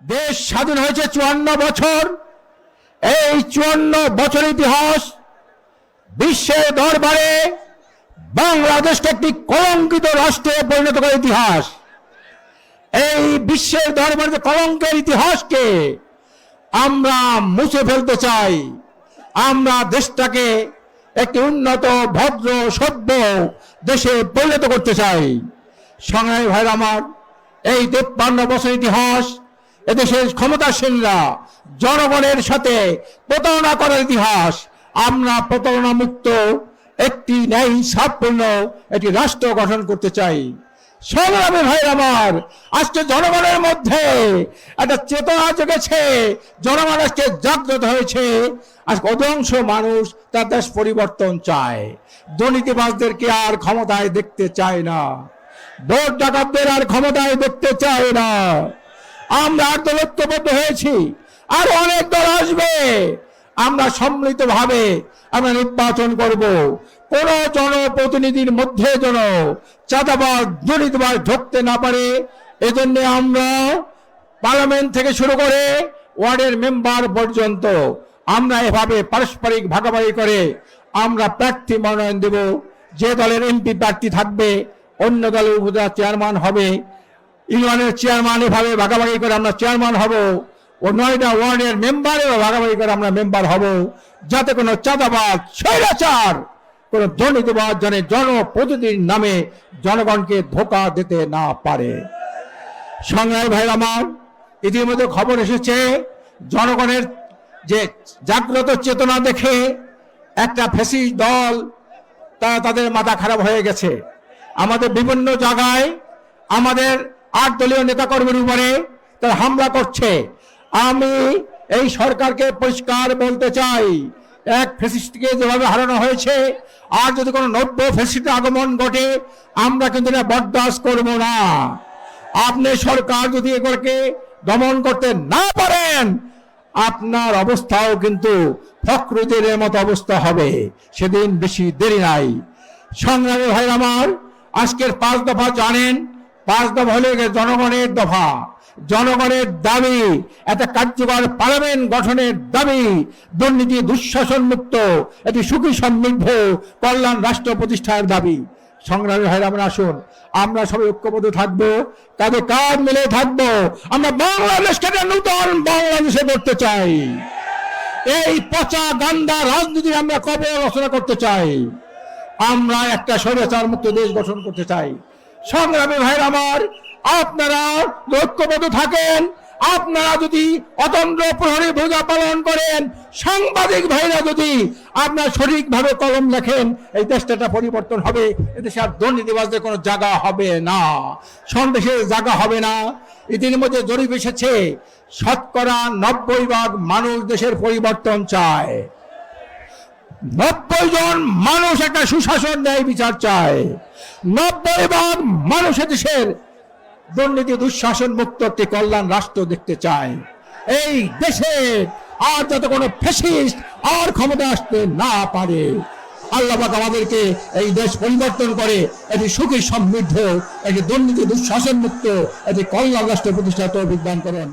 দেশ স্বাধীন হয়েছে চুয়ান্ন বছর। এই চুয়ান্ন বছর ইতিহাস বিশ্বের দরবারে বাংলাদেশকে একটি কলঙ্কিত রাষ্ট্রে পরিণত করার ইতিহাস। এই বিশ্বের দরবারে কলঙ্কের ইতিহাসকে আমরা মুছে ফেলতে চাই, আমরা দেশটাকে একটি উন্নত, ভদ্র, সভ্য দেশে পরিণত করতে চাই। সংগ্রামী ভাইরা আমার, এই তেপ্পান্ন বছর ইতিহাস এদেশের ক্ষমতাসীনরা জনগণের সাথে প্রতারণা করার ইতিহাস, আমরা প্রতারণা মুক্ত, একটি ন্যায় সাপূর্ণ একটি রাষ্ট্র গঠন করতে চাই। সংগ্রামী ভাই আমার, আজকে জনগণের মধ্যে একটা চেতনা জেগেছে, জনগণ আজকে জাগ্রত হয়েছে। আজকে অধিকাংশ মানুষ তার দেশ পরিবর্তন চায়। দুর্নীতিবাজদেরকে আর ক্ষমতায় দেখতে চায় না। ভোট ডাকাতদের আর ক্ষমতায় দেখতে চায় না। আমরা আর দলত্ববদ্ধ হয়েছি। আর অনেক দল আসবে। আমরা সম্মিলিতভাবে আমরা নির্বাচন করব। কোন জনপ্রতিনিধির মধ্যে যেন চাঁদাবাজ, দুর্নীতিবাজ ঢুকতে না পারে, এজন্য আমরা পার্লামেন্ট থেকে শুরু করে ওয়ার্ডের মেম্বার পর্যন্ত আমরা এভাবে পারস্পরিক ভাগাভাগি করে আমরা প্রার্থী মনোনয়ন দেব। যে দলের এমপি প্রার্থী থাকবে, অন্য দলের উপজেলা চেয়ারম্যান হবে ইউনিয়নের চেয়ারম্যান এভাবে ভাগাভাগি করে আমরা চেয়ারম্যান হব। ও নয়টা ওয়ার্ডের মেম্বারেও ভাগাভাগি করে আমরা মেম্বার হব। যাতে কোনো চাঁদাবাদ স্বৈরাচার, কোন দুর্নীতিবাদ যেন জনপ্রতিনিধির নামে জনগণকে ধোকা দিতে না পারে। সংগ্রামী ভাই আমার, ইতিমধ্যে খবর এসেছে, জনগণের যে জাগ্রত চেতনা দেখে একটা ফেসি দল, তারা তাদের মাথা খারাপ হয়ে গেছে। আমাদের বিভিন্ন জায়গায় আমাদের আট দলীয় নেতাকর্মীর উপরে তারা হামলা করছে। আমি এই সরকারকে পরিষ্কার বলতে চাই, এক ফেসিস্টকে যেভাবে হারানো হয়েছে, আর যদি কোনো নব্য ফেসিস্টের আগমন ঘটে, আমরা কিন্তু এটা বরদাস্ত করব না। আপনি সরকার যদি এগুলোকে দমন করতে না পারেন, আপনার অবস্থাও কিন্তু ফখরুদ্দিনের মতো অবস্থা হবে। সেদিন বেশি দেরি নাই। সংগ্রামী ভাই আমার, আজকের পাঁচ দফা জানেন পাঁচ দফা হলে জনগণের দফা, জনগণের দাবি একটা কার্যকর পার্লামেন্ট গঠনের দাবি, দুর্নীতি দুঃশাসন মুক্ত একটি সুখী সমৃদ্ধ কল্যাণ রাষ্ট্র প্রতিষ্ঠার দাবি। সংগ্রামী ভাইরা আমরা আসুন, আমরা সবাই ঐক্যবদ্ধ থাকব, কাঁধে কাঁধ মিলে থাকব, আমরা বাংলাদেশকে নূতন বাংলাদেশে করতে চাই। এই পচা গান্দা রাজনীতি আমরা কবে রচনা করতে চাই? আমরা একটা স্বৈরাচার মুক্ত দেশ গঠন করতে চাই। সংগ্রামী ভাইয়ের আমার, আপনারা ঐক্যবদ্ধ থাকেন। আপনারা যদি অতন্ত্র প্রহরী ভূমিকা পালন করেন, সাংবাদিক ভাইরা যদি আপনার সঠিকভাবে কলম লেখেন, এই দেশটা পরিবর্তন হবে। এদেশে আর দুর্নীতিবাজদের কোনো জায়গা হবে না। সন্দেশের জায়গা হবে না। ইতিমধ্যে জরিপ এসেছে, শতকরা নব্বই ভাগ মানুষ দেশের পরিবর্তন চায়। নব্বই জন মানুষ একটা সুশাসন ন্যায় বিচার চায়। নব্বই ভাগ মানুষ দেশের দুর্নীতি, দুঃশাসন মুক্ত একটি কল্যাণ রাষ্ট্র দেখতে চায়। এই দেশে আর যাতে কোনো ফেসিস্ট আর ক্ষমতা আসতে না পারে। আল্লাহ আমাদেরকে এই দেশ পরিবর্তন করে একটি সুখী সমৃদ্ধ একটি দুর্নীতি, দুঃশাসন মুক্ত, এটি কল্যাণ রাষ্ট্র প্রতিষ্ঠা তৌফিক দান করেন।